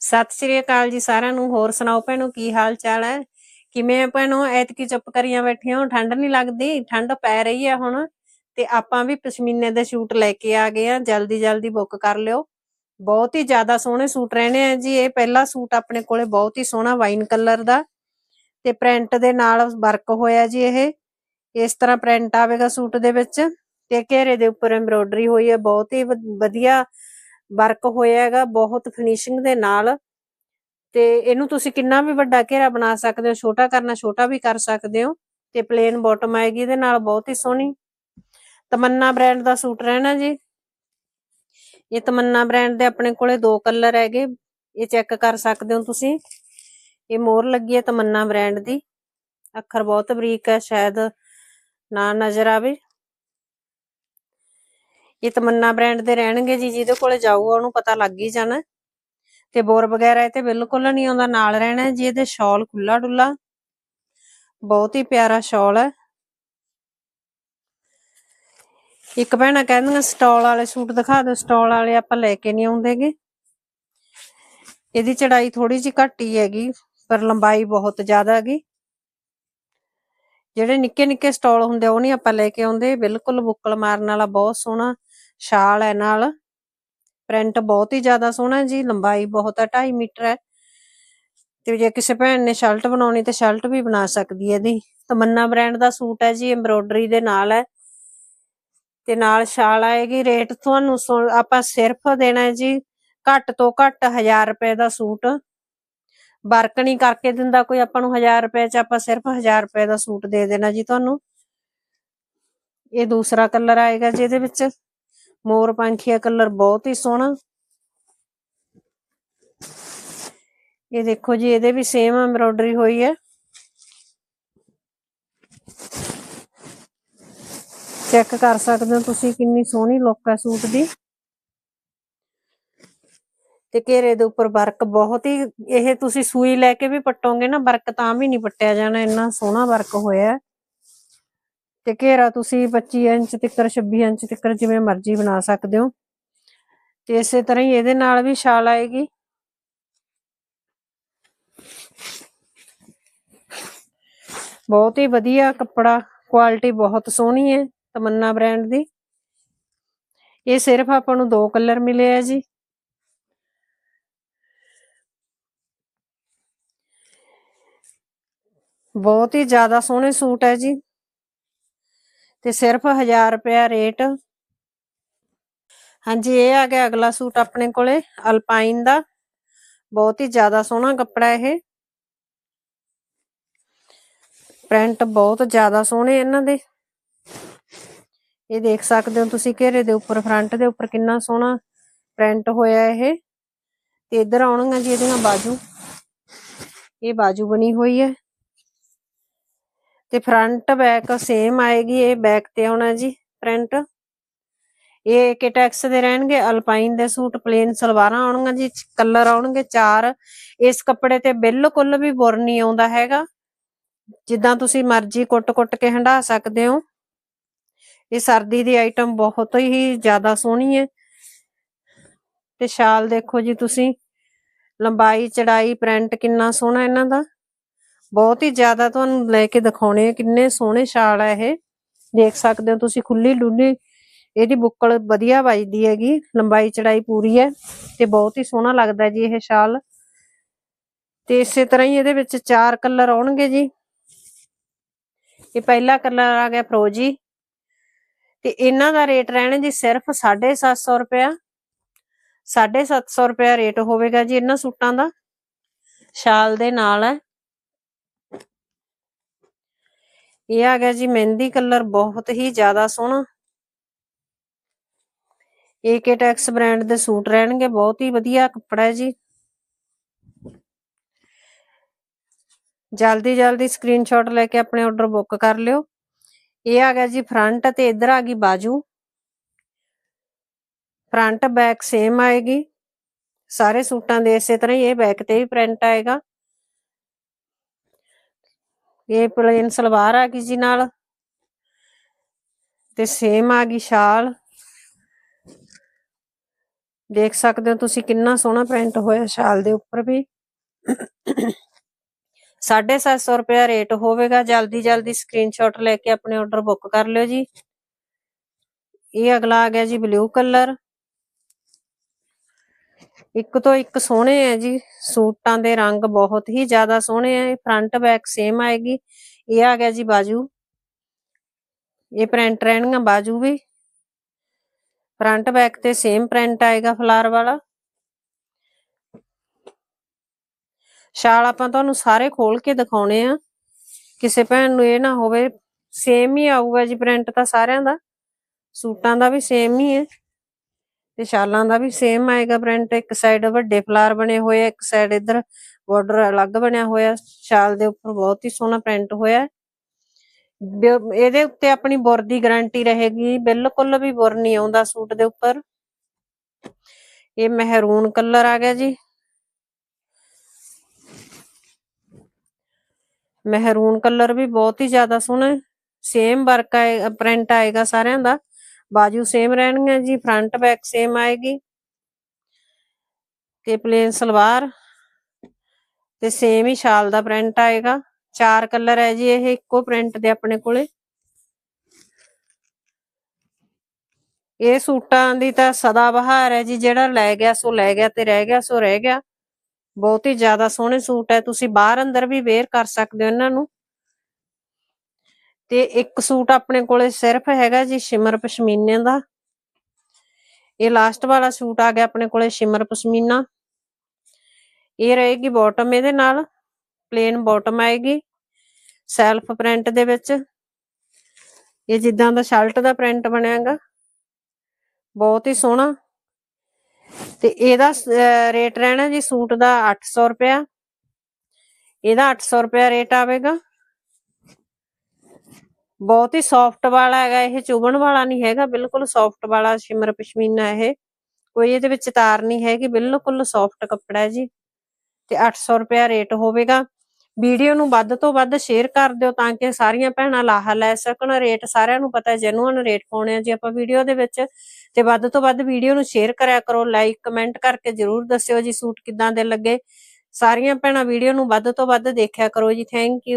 ਸਤਿ ਸ਼੍ਰੀ ਅਕਾਲ ਜੀ ਸਾਰਿਆਂ ਨੂੰ, ਹੋਰ ਸੁਣਾਓ ਭੈਣੋ, ਕੀ ਹਾਲ ਚਾਲ ਹੈ? ਕਿਵੇਂ ਭੈਣੋ? ਐਤਕੀ ਚੁੱਪ ਕਰੀਆਂ ਬੈਠੀਆਂ ਹੋ? ਠੰਡ ਨਹੀਂ ਲੱਗਦੀ? ਠੰਡ ਪੈ ਰਹੀ ਹੈ ਹੁਣ। ਤੇ ਆਪਾਂ ਵੀ ਪਸ਼ਮੀਨੇ ਦੇ ਸੂਟ ਲੈ ਕੇ ਆ ਗਏ ਆ ਜਲਦੀ ਜਲਦੀ ਬੁੱਕ ਕਰ ਲਿਓ। ਬਹੁਤ ਹੀ ਜ਼ਿਆਦਾ ਸੋਹਣੇ ਸੂਟ ਰਹਿਣੇ ਆ ਜੀ। ਇਹ ਪਹਿਲਾ ਸੂਟ ਆਪਣੇ ਕੋਲੇ ਬਹੁਤ ਹੀ ਸੋਹਣਾ ਵਾਈਨ ਕਲਰ ਦਾ। ਤੇ ਪ੍ਰਿੰਟ ਦੇ ਨਾਲ ਵਰਕ ਹੋਇਆ ਜੀ ਇਹ। ਇਸ ਤਰ੍ਹਾਂ ਪ੍ਰਿੰਟ ਆਵੇਗਾ ਸੂਟ ਦੇ ਵਿੱਚ। ਤੇ ਘੇਰੇ ਦੇ ਉੱਪਰ ਐਮਬ੍ਰੋਇਡਰੀ ਹੋਈ ਹੈ। ਬਹੁਤ ਹੀ ਵ- ਵਧੀਆ ਵਰਕ ਹੋਇਆ ਹੈਗਾ ਬਹੁਤ ਫਿਨਿਸ਼ਿੰਗ ਦੇ ਨਾਲ। ਤੇ ਇਹਨੂੰ ਤੁਸੀਂ ਕਿੰਨਾ ਵੀ ਵੱਡਾ ਘੇਰਾ ਬਣਾ ਸਕਦੇ ਹੋ, ਛੋਟਾ ਕਰਨਾ ਛੋਟਾ ਵੀ ਕਰ ਸਕਦੇ ਹੋ। ਤੇ ਪਲੇਨ ਬਾਟਮ ਆਏਗੀ ਇਹਦੇ ਨਾਲ, ਬਹੁਤ ਹੀ ਸੋਹਣੀ। ਤਮੰਨਾ ਬ੍ਰਾਂਡ ਦਾ ਸੂਟ ਰਹਿਣਾ ਜੀ। ਇਹ ਤਮੰਨਾ ਬ੍ਰਾਂਡ ਦੇ ਆਪਣੇ ਕੋਲੇ ਦੋ ਕਲਰ ਹੈਗੇ, ਇਹ ਚੈੱਕ ਕਰ ਸਕਦੇ ਹੋ ਤੁਸੀਂ। ਇਹ ਮੋਰ ਲੱਗੀ ਹੈ ਤਮੰਨਾ ਬ੍ਰਾਂਡ ਦੀ। ਅੱਖਰ ਬਹੁਤ ਬਰੀਕ ਹੈ, ਸ਼ਾਇਦ ਨਾ ਨਜ਼ਰ ਆਵੇ। ਇਹ ਤਮੰਨਾ ਬ੍ਰਾਂਡ ਦੇ ਰਹਿਣਗੇ ਜੀ, ਜਿਹਦੇ ਕੋਲੇ ਜਾਊਗਾ, ਉਹਨੂੰ ਪਤਾ ਲੱਗ ਹੀ ਜਾਣਾ। ਤੇ ਬੋਰ ਵਗੈਰਾ ਇਹ ਤੇ ਬਿਲਕੁਲ ਨਹੀਂ ਆਉਂਦਾ, ਨਾਲ ਰਹਿਣਾ ਜੀ, ਇਹਦੇ ਸ਼ਾਲ ਖੁੱਲਾ ਡੁੱਲਾ। ਬਹੁਤ ਹੀ ਪਿਆਰਾ ਸ਼ਾਲ ਹੈ। ਇੱਕ ਭੈਣਾ ਕਹਿੰਦੀਆਂ, ਸਟਾਲ ਵਾਲੇ ਸੂਟ ਦਿਖਾ ਦਿਓ, ਸਟਾਲ ਵਾਲੇ ਆਪਾਂ ਲੈ ਕੇ ਨਹੀਂ ਆਉਂਦੇਗੇ। ਇਹਦੀ ਚੜਾਈ ਥੋੜੀ ਜਿਹੀ ਘੱਟ ਹੀ ਹੈਗੀ, ਪਰ ਲੰਬਾਈ ਬਹੁਤ ਜ਼ਿਆਦਾ ਹੈਗੀ। ਜਿਹੜੇ ਨਿੱਕੇ ਨਿੱਕੇ ਸਟਾਲ ਹੁੰਦੇ ਉਹ ਨਹੀਂ ਆਪਾਂ ਲੈ ਕੇ ਆਉਂਦੇ। ਬਿਲਕੁਲ ਬੁੱਕਲ ਮਾਰਨ ਵਾਲਾ, ਬਹੁਤ ਸੋਹਣਾ ਸ਼ਾਲ ਹੈ ਨਾਲ। ਪ੍ਰਿੰਟ ਬਹੁਤ ਹੀ ਜ਼ਿਆਦਾ ਸੋਹਣਾ ਜੀ, ਲੰਬਾਈ ਬਹੁਤ ਹੈ 2.5 ਮੀਟਰ ਹੈ। ਤੇ ਜੇ ਕਿਸੇ ਭੈਣ ਨੇ ਸ਼ਰਟ ਬਣਾਉਣੀ ਤੇ ਸ਼ਰਟ ਵੀ ਬਣਾ ਸਕਦੀ ਹੈ ਇਹਦੀ। ਤਮੰਨਾ ਬ੍ਰਾਂਡ ਦਾ ਸੂਟ ਹੈ ਜੀ ਐਮਬ੍ਰੋਇਡਰੀ ਦੇ ਨਾਲ ਹੈ। ਤੇ ਨਾਲ ਸ਼ਾਲ ਆਏਗੀ ਰੇਟ ਤੁਹਾਨੂੰ ਆਪਾਂ ਸਿਰਫ ਦੇਣਾ ਹੈ ਜੀ, ਘੱਟ ਤੋਂ ਘੱਟ 1000 ਰੁਪਏ ਦਾ ਸੂਟ। ਵਰਕ ਨਹੀਂ ਕਰਕੇ ਦਿੰਦਾ ਕੋਈ, ਆਪਾਂ ਨੂੰ 1000 ਰੁਪਏ ਚ ਆਪਾਂ ਸਿਰਫ 1000 ਰੁਪਏ ਦਾ ਸੂਟ ਦੇ ਦੇਣਾ ਜੀ ਤੁਹਾਨੂੰ। ਇਹ ਦੂਸਰਾ ਕਲਰ ਆਏਗਾ ਜੀ ਇਹਦੇ ਵਿੱਚ। ਮੋਰ ਪੰਖੀਆ ਕਲਰ ਬਹੁਤ ਹੀ ਸੋਹਣਾ। ਇਹ ਦੇਖੋ ਜੀ, ਇਹਦੇ ਵੀ ਸੇਮ ਐਮਬ੍ਰੋਇਡਰੀ ਹੋਈ ਹੈ। ਚੈੱਕ ਕਰ ਸਕਦੇ ਹੋ ਤੁਸੀਂ ਕਿੰਨੀ ਸੋਹਣੀ ਲੁੱਕ ਹੈ ਸੂਟ ਦੀ। ਤੇ ਘੇਰੇ ਦੇ ਉੱਪਰ ਵਰਕ ਬਹੁਤ ਹੀ, ਇਹ ਤੁਸੀਂ ਸੂਈ ਲੈ ਕੇ ਵੀ ਪੱਟੋਗੇ ਨਾ, ਵਰਕ ਤਾਂ ਵੀ ਨਹੀਂ ਪੱਟਿਆ ਜਾਣਾ, ਇੰਨਾ ਸੋਹਣਾ ਵਰਕ ਹੋਇਆ। ਤੇ ਘੇਰਾ ਤੁਸੀਂ 25 ਇੰਚ ਤੱਕ 26 ਇੰਚ ਤੱਕ ਜਿਵੇਂ ਮਰਜ਼ੀ ਬਣਾ ਸਕਦੇ ਹੋ। ਤੇ ਇਸੇ ਤਰ੍ਹਾਂ ਹੀ ਇਹਦੇ ਨਾਲ ਵੀ ਛਾਲ ਆਏਗੀ। ਬਹੁਤ ਹੀ ਵਧੀਆ ਕੱਪੜਾ ਕੁਆਲਿਟੀ ਬਹੁਤ ਸੋਹਣੀ ਹੈ ਤਮੰਨਾ ਬ੍ਰਾਂਡ ਦੀ। ਇਹ ਸਿਰਫ ਆਪਾਂ ਨੂੰ ਦੋ ਕਲਰ ਮਿਲੇ ਆ ਜੀ। ਬਹੁਤ ਹੀ ਜ਼ਿਆਦਾ ਸੋਹਣੇ ਸੂਟ ਹੈ ਜੀ। ਤੇ ਸਿਰਫ 1000 ਰੁਪਿਆ ਰੇਟ। ਹਾਂਜੀ, ਇਹ ਆ ਗਿਆ ਅਗਲਾ ਸੂਟ ਆਪਣੇ ਕੋਲੇ, ਅਲਪਾਈਨ ਦਾ। ਬਹੁਤ ਹੀ ਜ਼ਿਆਦਾ ਸੋਹਣਾ ਕੱਪੜਾ ਇਹ। ਪ੍ਰਿੰਟ ਬਹੁਤ ਜ਼ਿਆਦਾ ਸੋਹਣੇ ਇਹਨਾਂ ਦੇ। ਇਹ ਦੇਖ ਸਕਦੇ ਹੋ ਤੁਸੀਂ ਘੇਰੇ ਦੇ ਉੱਪਰ, ਫਰੰਟ ਦੇ ਉੱਪਰ ਕਿੰਨਾ ਸੋਹਣਾ ਪ੍ਰਿੰਟ ਹੋਇਆ ਇਹ। ਤੇ ਇੱਧਰ ਆਉਣਗੀਆਂ ਜੀ ਇਹਦੀਆਂ ਬਾਜੂ। ਇਹ ਬਾਜੂ ਬਣੀ ਹੋਈ ਹੈ। ਤੇ ਫਰੰਟ ਬੈਕ ਸੇਮ ਆਏਗੀ ਇਹ ਬੈਕ ਤੇ ਆਉਣਾ ਜੀ ਪ੍ਰਿੰਟ ਇਹ ਕਿਟੈਕਸ ਦੇ ਰਹਿਣਗੇ ਅਲਪਾਈਨ ਦੇ ਸੂਟ ਪਲੇਨ ਸਲਵਾਰਾਂ ਆਉਣਗੀਆਂ ਜੀ ਕਲਰ ਆਉਣਗੇ ਚਾਰ। ਇਸ ਕੱਪੜੇ ਤੇ ਬਿਲਕੁਲ ਵੀ ਬੁਰ ਨਹੀਂ ਆਉਂਦਾ ਹੈਗਾ। ਜਿੱਦਾਂ ਤੁਸੀਂ ਮਰਜ਼ੀ ਕੁੱਟ-ਕੁੱਟ ਕੇ ਹੰਡਾ ਸਕਦੇ ਹੋ। ਇਹ ਸਰਦੀ ਦੀ ਆਈਟਮ ਬਹੁਤ ਹੀ ਜ਼ਿਆਦਾ ਸੋਹਣੀ ਹੈ। ਤੇ ਸ਼ਾਲ ਦੇਖੋ ਜੀ ਤੁਸੀਂ। ਲੰਬਾਈ, ਚੜਾਈ ਪ੍ਰਿੰਟ ਕਿੰਨਾ ਸੋਹਣਾ ਇਹਨਾਂ ਦਾ। ਬਹੁਤ ਹੀ ਜ਼ਿਆਦਾ ਤੁਹਾਨੂੰ ਲੈ ਕੇ ਦਿਖਾਉਣੇ ਆ, ਕਿੰਨੇ ਸੋਹਣੇ ਸ਼ਾਲ ਆ ਇਹ। ਦੇਖ ਸਕਦੇ ਹੋ ਤੁਸੀਂ ਖੁੱਲੀ ਡੁੱਲੀ। ਇਹਦੀ ਬੁੱਕਲ ਵਧੀਆ ਵੱਜਦੀ ਹੈਗੀ, ਲੰਬਾਈ, ਚੜਾਈ ਪੂਰੀ ਹੈ ਤੇ ਬਹੁਤ ਹੀ ਸੋਹਣਾ ਲੱਗਦਾ ਜੀ ਇਹ ਸ਼ਾਲ ਤੇ ਇਸੇ ਤਰ੍ਹਾਂ ਹੀ ਇਹਦੇ ਵਿੱਚ ਚਾਰ ਕਲਰ ਆਉਣਗੇ ਜੀ। ਇਹ ਪਹਿਲਾ ਕਲਰ ਆ ਗਿਆ ਫਰੋਜੀ ਤੇ ਇਹਨਾਂ ਦਾ ਰੇਟ ਰਹਿਣਾ ਜੀ ਸਿਰਫ 750 ਰੁਪਇਆ। 750 ਰੁਪਇਆ ਰੇਟ ਹੋਵੇਗਾ ਜੀ ਇਹਨਾਂ ਸੂਟਾਂ ਦਾ। ਸ਼ਾਲ ਦੇ ਨਾਲ ਹੈ। ਇਹ ਆ ਗਿਆ ਜੀ, ਮਹਿੰਦੀ ਕਲਰ ਬਹੁਤ ਹੀ ਜ਼ਿਆਦਾ ਸੋਹਣਾ। ਏਕੇ ਟੈਕਸ ਬ੍ਰਾਂਡ ਦੇ ਸੂਟ ਰਹਿਣਗੇ, ਬਹੁਤ ਹੀ ਵਧੀਆ ਕੱਪੜਾ ਹੈ ਜੀ। ਜਲਦੀ ਜਲਦੀ ਸਕਰੀਨਸ਼ਾਟ ਲੈ ਕੇ ਆਪਣੇ ਆਰਡਰ ਬੁੱਕ ਕਰ ਲਿਓ। ਇਹ ਆ ਗਿਆ ਜੀ ਫਰੰਟ ਤੇ ਇੱਧਰ ਆ ਗਈ ਬਾਜੂ। ਫਰੰਟ ਬੈਕ ਸੇਮ ਆਏਗੀ। ਸਾਰੇ ਸੂਟਾਂ ਦੇ ਇਸੇ ਤਰ੍ਹਾਂ ਹੀ ਇਹ ਬੈਕ ਤੇ ਵੀ ਪ੍ਰਿੰਟ ਆਏਗਾ। ਇਹ ਪਲੇਨ ਸਲਵਾਰ ਆ ਗਈ ਜੀ ਨਾਲ। ਤੇ ਸੇਮ ਆ ਗਈ ਸ਼ਾਲ। ਦੇਖ ਸਕਦੇ ਹੋ ਤੁਸੀਂ ਕਿੰਨਾ ਸੋਹਣਾ ਪ੍ਰਿੰਟ ਹੋਇਆ ਸ਼ਾਲ ਦੇ ਉੱਪਰ ਵੀ। 750 ਰੁਪਏ ਰੇਟ ਹੋਵੇਗਾ। ਜਲਦੀ ਜਲਦੀ ਸਕਰੀਨਸ਼ਾਟ ਲੈ ਕੇ ਆਪਣੇ ਆਰਡਰ ਬੁੱਕ ਕਰ ਲਿਓ ਜੀ। ਇਹ ਅਗਲਾ ਆ ਗਿਆ ਜੀ ਬਲੂ ਕਲਰ ਇੱਕ ਤੋਂ ਇੱਕ ਸੋਹਣੇ ਹੈ ਜੀ। ਸੂਟਾਂ ਦੇ ਰੰਗ ਬਹੁਤ ਹੀ ਜ਼ਿਆਦਾ ਸੋਹਣੇ ਹੈ ਫਰੰਟ ਬੈਕ ਸੇਮ ਆਏਗੀ। ਇਹ ਆ ਗਿਆ ਜੀ ਬਾਜੂ। ਇਹ ਪ੍ਰਿੰਟ ਰਹਿਣਗੀਆਂ ਬਾਜੂ ਵੀ। ਫਰੰਟ ਬੈਕ ਤੇ ਸੇਮ ਪ੍ਰਿੰਟ ਆਏਗਾ ਫਲਾਰ ਵਾਲਾ। ਸ਼ਾਲ ਆਪਾਂ ਤੁਹਾਨੂੰ ਸਾਰੇ ਖੋਲ ਕੇ ਦਿਖਾਉਣੇ ਆ। ਕਿਸੇ ਭੈਣ ਨੂੰ ਇਹ ਨਾ ਹੋਵੇ। ਸੇਮ ਹੀ ਆਊਗਾ ਜੀ ਪ੍ਰਿੰਟ ਤਾਂ ਸਾਰਿਆਂ ਦਾ। ਸੂਟਾਂ ਦਾ ਵੀ ਸੇਮ ਹੀ ਹੈ। ਤੇ ਸ਼ਾਲਾਂ ਦਾ ਵੀ ਸੇਮ ਆਏਗਾ ਪ੍ਰਿੰਟ ਇੱਕ ਸਾਈਡ ਵੱਡੇ ਫਲਾਰ ਬਣੇ ਹੋਏ ਆ, ਇੱਕ ਸਾਈਡ ਇੱਧਰ ਬਾਰਡਰ ਅਲੱਗ ਬਣਿਆ ਹੋਇਆ ਸ਼ਾਲ ਦੇ ਉੱਪਰ ਬਹੁਤ ਹੀ ਸੋਹਣਾ ਪ੍ਰਿੰਟ ਹੋਇਆ। ਇਹਦੇ ਉੱਤੇ ਆਪਣੀ ਬੁਰ ਦੀ ਗਾਰੰਟੀ ਰਹੇਗੀ, ਬਿਲਕੁਲ ਵੀ ਬੁਰ ਨਹੀਂ ਆਉਂਦਾ ਸੂਟ ਦੇ ਉੱਪਰ। ਇਹ ਮਹਿਰੂਨ ਕਲਰ ਆ ਗਿਆ ਜੀ। ਮਹਿਰੂਨ ਕਲਰ ਵੀ ਬਹੁਤ ਹੀ ਜ਼ਿਆਦਾ ਸੋਹਣਾ ਸੇਮ ਵਰਕ ਆਏ ਪ੍ਰਿੰਟ ਆਏਗਾ ਸਾਰਿਆਂ ਦਾ। ਬਾਜੂ ਸੇਮ ਰਹਿਣਗੀਆਂ ਜੀ ਫਰੰਟ ਬੈਕ ਸੇਮ ਆਏਗੀ ਤੇ ਪਲੇਨ ਸਲਵਾਰ ਤੇ ਸੇਮ ਹੀ ਸ਼ਾਲ ਦਾ ਪ੍ਰਿੰਟ ਆਏਗਾ। ਚਾਰ ਕਲਰ ਹੈ ਜੀ ਇਹ, ਇੱਕੋ ਪ੍ਰਿੰਟ ਦੇ ਆਪਣੇ ਕੋਲੇ। ਇਹ ਸੂਟਾਂ ਦੀ ਤਾਂ ਸਦਾ ਬਹਾਰ ਹੈ ਜੀ, ਜਿਹੜਾ ਲੈ ਗਿਆ ਸੋ ਲੈ ਗਿਆ ਤੇ ਰਹਿ ਗਿਆ ਸੋ ਰਹਿ ਗਿਆ। ਬਹੁਤ ਹੀ ਜ਼ਿਆਦਾ ਸੋਹਣੇ ਸੂਟ ਹੈ, ਤੁਸੀਂ ਬਾਹਰ ਅੰਦਰ ਵੀ ਵੇਅਰ ਕਰ ਸਕਦੇ ਹੋ ਇਹਨਾਂ ਨੂੰ। ਤੇ ਇੱਕ ਸੂਟ ਆਪਣੇ ਕੋਲੇ ਸਿਰਫ ਹੈਗਾ ਜੀ ਸ਼ਿਮਰ ਪਸ਼ਮੀਨੇ ਦਾ। ਇਹ ਲਾਸਟ ਵਾਲਾ ਸੂਟ ਆ ਗਿਆ ਆਪਣੇ ਕੋਲੇ ਸ਼ਿਮਰ ਪਸ਼ਮੀਨਾ। ਇਹ ਰਹੇਗੀ ਬਾਟਮ ਇਹਦੇ ਨਾਲ ਪਲੇਨ ਬਾਟਮ ਆਏਗੀ ਸੈਲਫ ਪ੍ਰਿੰਟ ਦੇ ਵਿੱਚ। ਇਹ ਜਿੱਦਾਂ ਦਾ ਸ਼ਰਟ ਦਾ ਪ੍ਰਿੰਟ ਬਣਿਆਗਾ, ਬਹੁਤ ਹੀ ਸੋਹਣਾ। ਤੇ ਇਹਦਾ ਰੇਟ ਰਹਿਣਾ ਜੀ ਸੂਟ ਦਾ 800 ਰੁਪਿਆ ਇਹਦਾ 800 ਰੁਪਿਆ ਰੇਟ ਆਵੇਗਾ। ਬਹੁਤ ਹੀ ਸੌਫਟ ਵਾਲਾ ਹੈਗਾ ਇਹ, ਚੁਬਣ ਵਾਲਾ ਨਹੀਂ ਹੈਗਾ, ਬਿਲਕੁਲ ਸੌਫਟ ਵਾਲਾ ਸ਼ਿਮਰ ਪਸ਼ਮੀਨਾ ਇਹ। ਕੋਈ ਇਹਦੇ ਵਿੱਚ ਤਾਰ ਨਹੀਂ ਹੈਗੀ, ਬਿਲਕੁਲ ਸੌਫਟ ਕੱਪੜਾ ਹੈ ਜੀ। ਤੇ 800 ਰੁਪਿਆ ਰੇਟ ਹੋਵੇਗਾ। ਵੀਡੀਓ ਨੂੰ ਵੱਧ ਤੋਂ ਵੱਧ ਸ਼ੇਅਰ ਕਰ ਦਿਓ ਤਾਂ ਕਿ ਸਾਰੀਆਂ ਭੈਣਾਂ ਲਾਹਾ ਲੈ ਸਕਣ। ਰੇਟ ਸਾਰਿਆਂ ਨੂੰ ਪਤਾ ਜੈਨੂਅਨ ਰੇਟ ਪਾਉਣੇ ਆ ਜੀ ਆਪਾਂ ਵੀਡੀਓ ਦੇ ਵਿੱਚ। ਤੇ ਵੱਧ ਤੋਂ ਵੱਧ ਵੀਡੀਓ ਨੂੰ ਸ਼ੇਅਰ ਕਰਿਆ ਕਰੋ ਲਾਈਕ ਕਮੈਂਟ ਕਰਕੇ ਜਰੂਰ ਦੱਸਿਓ ਜੀ ਸੂਟ ਕਿੱਦਾਂ ਦੇ ਲੱਗੇ। ਸਾਰੀਆਂ ਭੈਣਾਂ ਵੀਡੀਓ ਨੂੰ ਵੱਧ ਤੋਂ ਵੱਧ ਦੇਖਿਆ ਕਰੋ ਜੀ। Thank you